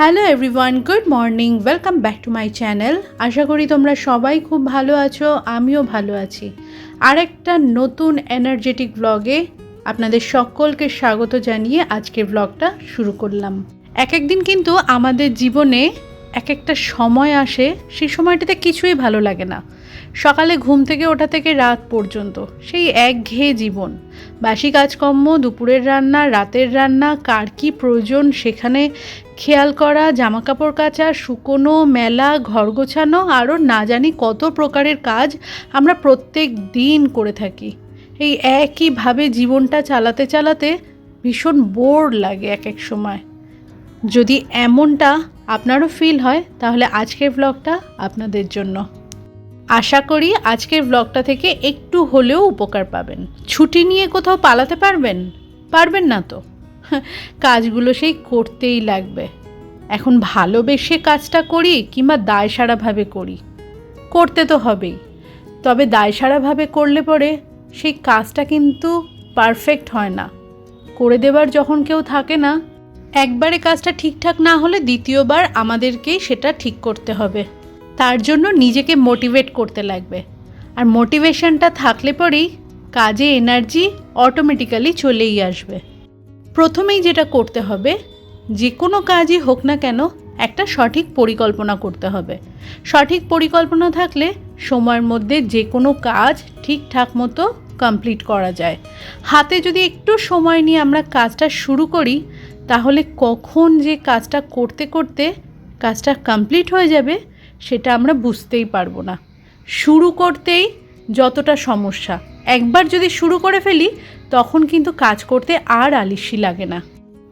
Hello everyone good morning welcome back to my channel আশা করি তোমরা সবাই খুব ভালো আছো, আমিও ভালো আছি। আর একটা নতুন এনার্জেটিক ব্লগে আপনাদের সকলকে স্বাগত জানিয়ে আজকের ব্লগটা শুরু করলাম। এক একদিন কিন্তু আমাদের জীবনে এক একটা সময় আসে সেই সময়টাতে কিছুই ভালো লাগে না। সকালে ঘুম থেকে ওঠা থেকে রাত পর্যন্ত। সেই একঘেয়ে জীবন। বাসি কাজকর্ম, দুপুরের রান্না, রাতের রান্না, কার কী প্রয়োজন সেখানে খেয়াল করা জামা কাপড় কাচা, শুকোনো, মেলা, ঘর গোছানো, আরও না জানি কত প্রকারের কাজ আমরা প্রত্যেক দিন করে থাকি। এই একইভাবে জীবনটা চালাতে চালাতে ভীষণ বোর লাগে এক এক সময়। যদি এমনটা আপনারও ফিল হয়, তাহলে আজকের ব্লগটা আপনাদের জন্য। আশা করি আজকের ব্লগটা থেকে একটু হলেও উপকার পাবেন। ছুটি নিয়ে কোথাও পালাতে পারবেন? পারবেন না তো। কাজগুলো সেই করতেই লাগবে। এখন ভালোবেসে কাজটা করি কিংবা দায়সারাভাবে করি। করতে তো হবেই। তবে দায়সারাভাবে করলে পরে সেই কাজটা কিন্তু পারফেক্ট হয় না। করে দেবার যখন কেউ থাকে না, একবারে কাজটা ঠিকঠাক না হলে দ্বিতীয়বার আমাদেরকেই সেটা ঠিক করতে হবে। তার জন্য নিজেকে মোটিভেট করতে লাগবে। আর মোটিভেশনটা থাকলে পরেই কাজে এনার্জি অটোমেটিক্যালি চলেই আসবে। প্রথমেই যেটা করতে হবে, যে কোনো কাজই হোক না কেন একটা সঠিক পরিকল্পনা করতে হবে। সঠিক পরিকল্পনা থাকলে সময়ের মধ্যে যে কোনো কাজ ঠিকঠাক মতো কমপ্লিট করা যায়। হাতে যদি একটু সময় নিয়ে আমরা কাজটা শুরু করি, তাহলে কখন যে কাজটা করতে করতে কাজটা কমপ্লিট হয়ে যাবে সেটা আমরা বুঝতেই পারব না। শুরু করতেই যতটা সমস্যা। একবার যদি শুরু করে ফেলি, তখন কিন্তু কাজ করতে আর আলিসি লাগে না।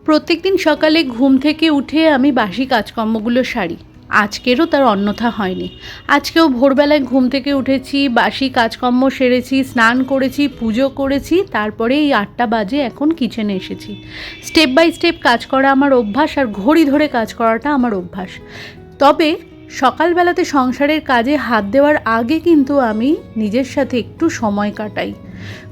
প্রত্যেকদিন সকালে ঘুম থেকে উঠে আমি বাসি কাজকর্মগুলো সারি। আজকেরও তার অন্যথা হয়নি। আজকেও ভোরবেলায় ঘুম থেকে উঠেছি, বাসি কাজকর্ম সেরেছি, স্নান করেছি, পুজো করেছি, তারপরে এই আটটা বাজে এখন কিচেনে এসেছি। স্টেপ বাই স্টেপ কাজ করা আমার অভ্যাস আর ঘড়ি ধরে কাজ করাটা আমার অভ্যাস। তবে সকালবেলাতে সংসারের কাজে হাত দেওয়ার আগে কিন্তু আমি নিজের সাথে একটু সময় কাটাই।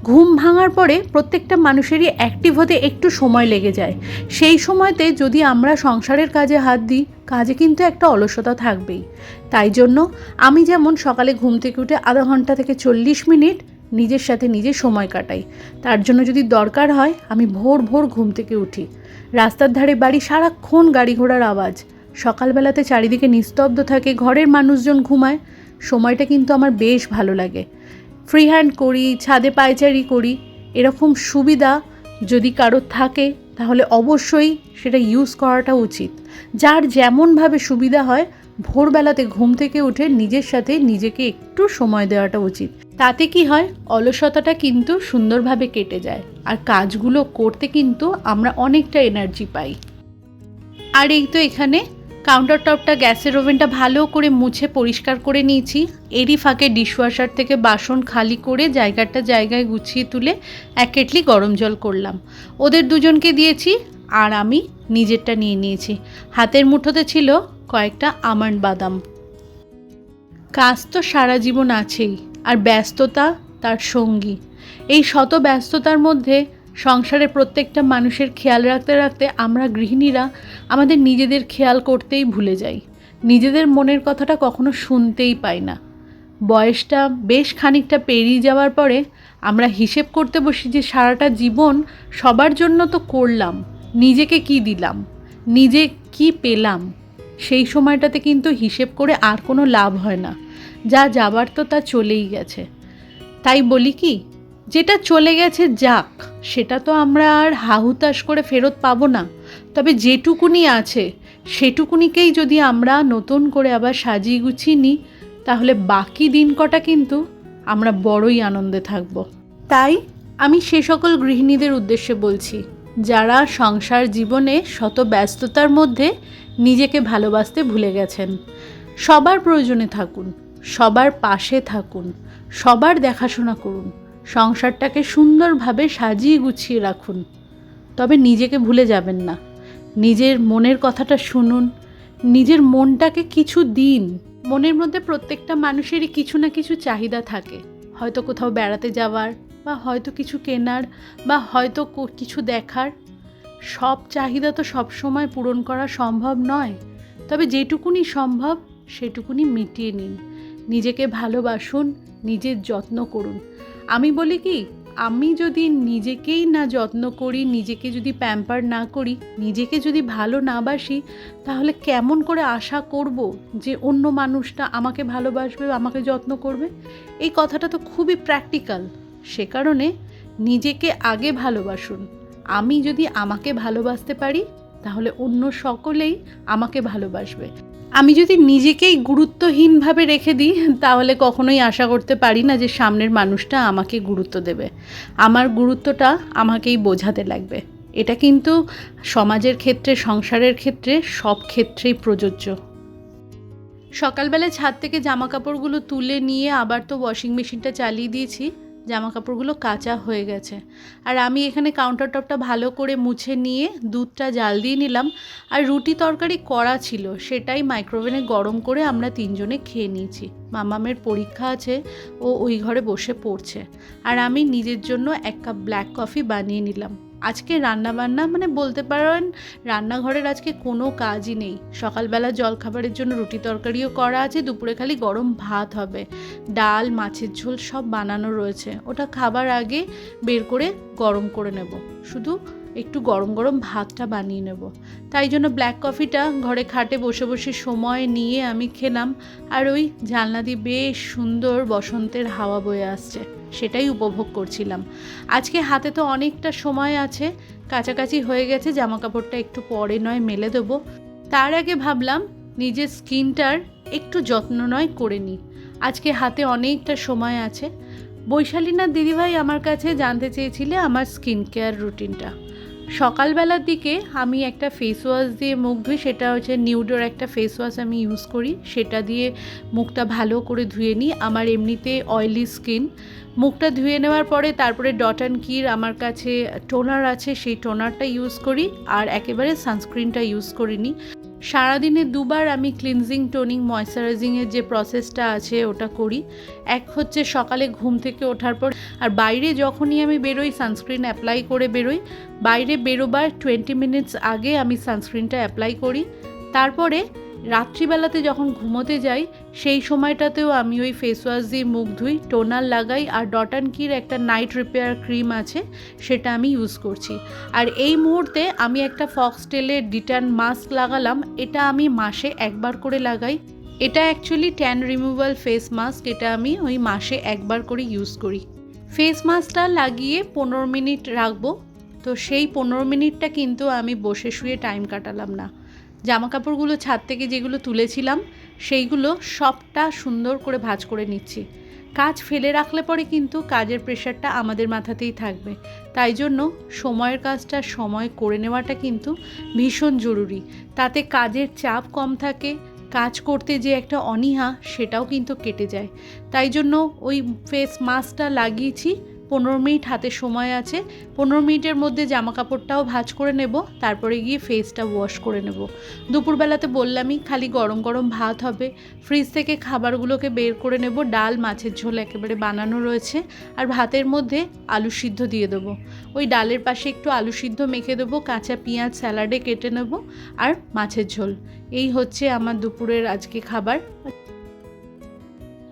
ঘুম ভাঙার পরে প্রত্যেকটা মানুষেরই অ্যাক্টিভ হতে একটু সময় লেগে যায়। সেই সময়তে যদি আমরা সংসারের কাজে হাত দিই, কাজে কিন্তু একটা অলসতা থাকবেই। তাই জন্য আমি যেমন সকালে ঘুম থেকে উঠে আধা ঘণ্টা থেকে চল্লিশ মিনিট নিজের সাথে নিজে সময় কাটাই। তার জন্য যদি দরকার হয়, আমি ভোর ভোর ঘুম থেকে উঠি। রাস্তার ধারে বাড়ি সারাক্ষণ গাড়ি ঘোড়ার আওয়াজ। সকালবেলাতে চারিদিকে নিস্তব্ধ থাকে, ঘরের মানুষজন ঘুমায়। সময়টা কিন্তু আমার বেশ ভালো লাগে। ফ্রি হ্যান্ড করি, ছাদে পায়চারি করি, এরকম সুবিধা যদি কারোর থাকে, তাহলে অবশ্যই সেটা ইউজ করাটা উচিত। যার যেমনভাবে সুবিধা হয়, ভোরবেলাতে ঘুম থেকে উঠে নিজের সাথে নিজেকে একটু সময় দেওয়াটা উচিত। তাতে কি হয়, অলসতাটা কিন্তু সুন্দরভাবে কেটে যায়। আর কাজগুলো করতে কিন্তু আমরা অনেকটা এনার্জি পাই। আর এই তো এখানে কাউন্টার টপটা গ্যাসের ওভেনটা ভালো করে মুছে পরিষ্কার করে নিয়েছি। এরই ফাঁকে ডিশওয়াশার থেকে বাসন খালি করে জায়গাটা জায়গায় গুছিয়ে তুলে এক কেটলি গরম জল করলাম। ওদের দুজনকে দিয়েছি আর আমি নিজেরটা নিয়ে নিয়েছি। হাতের মুঠোতে ছিল কয়েকটা আমন্ড বাদাম। কাজ তো সারা জীবন আছেই, আর ব্যস্ততা তার সঙ্গী। এই শত ব্যস্ততার মধ্যে সংসারে প্রত্যেকটা মানুষের খেয়াল রাখতে রাখতে আমরা গৃহিণীরা আমাদের নিজেদের খেয়াল করতেই ভুলে যাই। নিজেদের মনের কথাটা কখনো শুনতেই পাই না। বয়সটা বেশ খানিকটা পেরিয়ে যাওয়ার পরে আমরা হিসেব করতে বসি যে সারাটা জীবন সবার জন্য তো করলাম, নিজেকে কি দিলাম, নিজে কি পেলাম, সেই সময়টাতে কিন্তু হিসেব করে আর কোনো লাভ হয় না। যা যাবার তো তা চলেই গেছে। তাই বলি কি যেটা চলে গেছে যাক, সেটা তো আমরা আর হাহুতাশ করে ফেরত পাবো না। তবে যেটুকুনি আছে, সেটুকুনিকেই যদি আমরা নতুন করে আবার সাজিয়ে গুছিয়ে নিই, তাহলে বাকি দিন কটা কিন্তু আমরা বড়ই আনন্দে থাকব। তাই আমি সে সকল গৃহিণীদের উদ্দেশ্যে বলছি, যারা সংসার জীবনে শত ব্যস্ততার মধ্যে নিজেকে ভালোবাসতে ভুলে গেছেন, সবার প্রয়োজনে থাকুন, সবার পাশে থাকুন, সবার দেখাশোনা করুন। সংসারটাকে সুন্দরভাবে সাজিয়ে গুছিয়ে রাখুন। তবে নিজেকে ভুলে যাবেন না। নিজের মনের কথাটা শুনুন। নিজের মনটাকে কিছু দিন। মনের মধ্যে প্রত্যেকটা মানুষেরই কিছু না কিছু চাহিদা থাকে। হয়তো কোথাও বেড়াতে যাওয়ার বা হয়তো কিছু কেনার বা হয়তো কিছু দেখার। সব চাহিদা তো সব সময় পূরণ করা সম্ভব নয়। তবে যেটুকুনি সম্ভব, সেটুকুনি মিটিয়ে নিন। নিজেকে ভালোবাসুন, নিজের যত্ন করুন। আমি বলি কি, আমি যদি নিজেকেই না যত্ন করি, নিজেকে যদি প্যাম্পার না করি, নিজেকে যদি ভালো না বাসি, তাহলে কেমন করে আশা করব যে অন্য মানুষটা আমাকে ভালোবাসবে আমাকে যত্ন করবে? এই কথাটা তো খুবই প্র্যাকটিক্যাল সে কারণে নিজেকে আগে ভালোবাসুন। আমি যদি আমাকে ভালোবাসতে পারি, তাহলে অন্য সকলেই আমাকে ভালোবাসবে। আমি যদি নিজেকেই গুরুত্বহীনভাবে রেখে দিই, তাহলে কখনোই আশা করতে পারি না যে সামনের মানুষটা আমাকে গুরুত্ব দেবে। আমার গুরুত্বটা আমাকেই বোঝাতে লাগবে। এটা কিন্তু সমাজের ক্ষেত্রে, সংসারের ক্ষেত্রে সব ক্ষেত্রেই প্রযোজ্য। সকালবেলা ছাদ থেকে জামা কাপড়গুলো তুলে নিয়ে আবার তো ওয়াশিং মেশিনটা চালিয়ে দিয়েছি। জামা কাপড়গুলো কাঁচা হয়ে গেছে। আর আমি এখানে কাউন্টার টপটা ভালো করে মুছে নিয়ে দুধটা জাল দিয়ে নিলাম। আর রুটি তরকারি করা ছিল, সেটাই মাইক্রোওভেনে গরম করে আমরা তিনজনে খেয়ে নিয়েছি। মামামের পরীক্ষা আছে, ও ওই ঘরে বসে পড়ছে। আর আমি নিজের জন্য এক কাপ ব্ল্যাক কফি বানিয়ে নিলাম। আজকে রান্নাবান্না মানে বলতে পারেন রান্নাঘরের আজকে কোনো কাজই নেই। সকালবেলা জলখাবারের জন্য রুটি তরকারিও করা আছে, দুপুরে খালি গরম ভাত হবে। ডাল, মাছের ঝোল সব বানানো রয়েছে। ওটা খাবার আগে বের করে গরম করে নেব। শুধু একটু গরম গরম ভাতটা বানিয়ে নেব। তাই জন্য ব্ল্যাক কফিটা ঘরে খাটে বসে বসে সময় নিয়ে আমি খেলাম। আর ওই জানলা দিয়ে বেশ সুন্দর বসন্তের হাওয়া বয়ে আসছে, সেটাই উপভোগ করছিলাম। আজকে হাতে তো অনেকটা সময় আছে, কাছাকাছি হয়ে গেছে জামা কাপড়টা একটু পরে নয় মেলে দেবো। তার আগে ভাবলাম নিজের স্কিনটার একটু যত্ন নয় করে নিই। আজকে হাতে অনেকটা সময় আছে। বৈশালীনাথ দিদিভাই আমার কাছে জানতে চেয়েছিলে আমার স্কিন কেয়ার রুটিনটা। সকালবেলার দিকে আমি একটা ফেস ওয়াশ দিয়ে মুখ ধুই, সেটা হচ্ছে নিউডোর একটা ফেস ওয়াশ আমি ইউজ করি। সেটা দিয়ে মুখটা ভালো করে ধুয়ে নিই। আমার এমনিতে অয়েলি স্কিন মুখটা ধুয়ে নেওয়ার পরে তারপরে ডট অ্যান্ড কির আমার কাছে টোনার আছে, সেই টোনারটা ইউজ করি। আর একেবারে সানস্ক্রিনটা ইউজ করিনি। সারাদিনে দুবার আমি ক্লিনজিং টোনিং ময়শ্চারাইজিংয়ের যে প্রসেসটা আছে ওটা করি। এক হচ্ছে সকালে ঘুম থেকে ওঠার পর, আর বাইরে যখনই আমি বেরোই সানস্ক্রিন অ্যাপ্লাই করে বেরোই, বাইরে বেরোবার টোয়েন্টি মিনিটস আগে আমি সানস্ক্রিনটা অ্যাপ্লাই করি। তারপরে রাত্রিবেলাতে যখন ঘুমোতে যাই, সেই সময়টাতেও আমি ওই ফেস ওয়াশ দিয়ে মুখ ধুই টোনার লাগাই আর ডট অ্যান্ড কির একটা নাইট রিপেয়ার ক্রিম আছে, সেটা আমি ইউজ করছি। আর এই মুহূর্তে আমি একটা ফক্সটেলের ডিটার্ন মাস্ক লাগালাম, এটা আমি মাসে একবার করে লাগাই। এটা actually tan removal face mask এটা আমি ওই মাসে একবার করে ইউজ করি। ফেস মাস্কটা লাগিয়ে পনেরো মিনিট রাখব, তো সেই পনেরো মিনিটটা কিন্তু আমি বসে শুয়ে টাইম কাটালাম না। জামা কাপড়গুলো ছাদ থেকে যেগুলো তুলেছিলাম, সেইগুলো সবটা সুন্দর করে ভাঁজ করে নিচ্ছি। কাজ ফেলে রাখলে পরে কিন্তু কাজের প্রেশারটা আমাদের মাথাতেই থাকবে। তাই জন্য সময়ের কাজটা সময় করে নেওয়াটা কিন্তু ভীষণ জরুরি। তাতে কাজের চাপ কম থাকে, কাজ করতে যে একটা অনীহা সেটাও কিন্তু কেটে যায়। তাই জন্য ওই ফেস মাস্কটা লাগিয়েছি পনেরো মিনিট হাতে সময় আছে, পনেরো মিনিটের মধ্যে জামা কাপড়টাও ভাজ করে নেব, তারপরে গিয়ে ফেসটা ওয়াশ করে নেব। দুপুরবেলাতে বললামই, খালি গরম গরম ভাত হবে। ফ্রিজ থেকে খাবারগুলোকে বের করে নেব, ডাল, মাছের ঝোল একেবারে বানানো রয়েছে, আর ভাতের মধ্যে আলু সিদ্ধ দিয়ে দেবো। ওই ডালের পাশে একটু আলু সিদ্ধ মেখে দেবো, কাঁচা পেঁয়াজ স্যালাডে কেটে নেব, আর মাছের ঝোল। এই হচ্ছে আমার দুপুরের আজকে খাবার।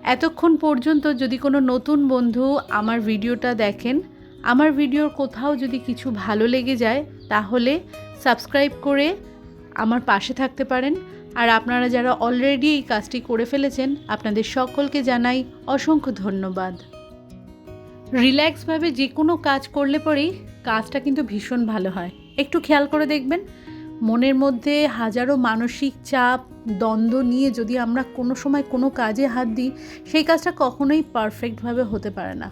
এতক্ষণ পর্যন্ত যদি কোনো নতুন বন্ধু আমার ভিডিওটা দেখেন, আমার ভিডিওর কোথাও যদি কিছু ভালো লেগে যায়, তাহলে সাবস্ক্রাইব করে আমার পাশে থাকতে পারেন। আর আপনারা যারা অলরেডি এই কাজটি করে ফেলেছেন, আপনাদের সকলকে জানাই অসংখ্য ধন্যবাদ। রিল্যাক্সভাবে যে কোনো কাজ করলে পরেই কাজটা কিন্তু ভীষণ ভালো হয়। একটু খেয়াল করে দেখবেন মনের মধ্যে হাজারো মানসিক চাপ, দ্বন্দ্ব নিয়ে যদি আমরা কোনো সময় কোনো কাজে হাত দিই, সেই কাজটা কখনোই পারফেক্টভাবে হতে পারে না।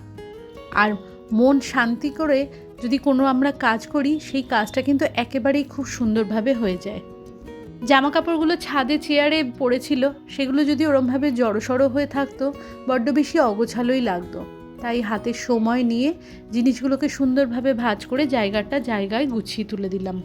আর মন শান্তি করে যদি কোনো আমরা কাজ করি, সেই কাজটা কিন্তু একেবারেই খুব সুন্দরভাবে হয়ে যায়। জামা কাপড়গুলো ছাদে চেয়ারে পড়েছিল, সেগুলো যদি ওরমভাবে জড়সড়ো হয়ে থাকতো, বড্ড বেশি অগোছালোই লাগতো। তাই হাতে সময় নিয়ে জিনিসগুলোকে সুন্দরভাবে ভাঁজ করে জায়গাটা জায়গায় গুছিয়ে তুলে দিলাম।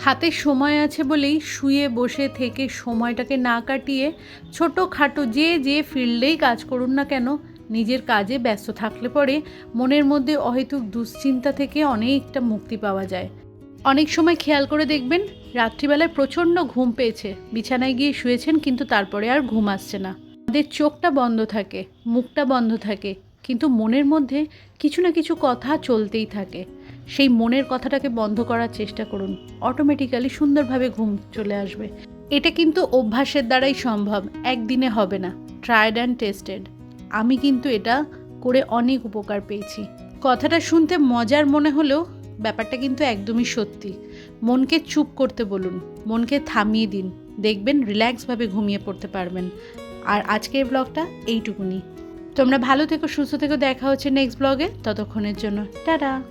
হাতে সময় আছে বলেই শুয়ে বসে থেকে সময়টাকে না কাটিয়ে ছোটো খাটো যে যে ফিল্ডেই কাজ করুন না কেন, নিজের কাজে ব্যস্ত থাকলে পরে মনের মধ্যে অহেতুক দুশ্চিন্তা থেকে অনেকটা মুক্তি পাওয়া যায়। অনেক সময় খেয়াল করে দেখবেন, রাত্রিবেলায় প্রচণ্ড ঘুম পেয়েছে। বিছানায় গিয়ে শুয়েছেন কিন্তু তারপরে আর ঘুম আসছে না। আমাদের চোখটা বন্ধ থাকে, মুখটা বন্ধ থাকে, কিন্তু মনের মধ্যে কিছু না কিছু কথা চলতেই থাকে। সেই মনের কথাটাকে বন্ধ করার চেষ্টা করুন। অটোমেটিক্যালি সুন্দরভাবে ঘুম চলে আসবে। এটা কিন্তু অভ্যাসের দ্বারাই সম্ভব, একদিনে হবে না। ট্রায়েড অ্যান্ড টেস্টেড আমি কিন্তু এটা করে অনেক উপকার পেয়েছি। কথাটা শুনতে মজার মনে হলেও ব্যাপারটা কিন্তু একদমই সত্যি। মনকে চুপ করতে বলুন, মনকে থামিয়ে দিন। দেখবেন রিল্যাক্সভাবে ঘুমিয়ে পড়তে পারবেন। আর আজকের ব্লগটা এইটুকুনি। তোমরা ভালো থেকো, সুস্থ থেকো। দেখা হচ্ছে নেক্সট ব্লগে ততক্ষণের জন্য, টাটা!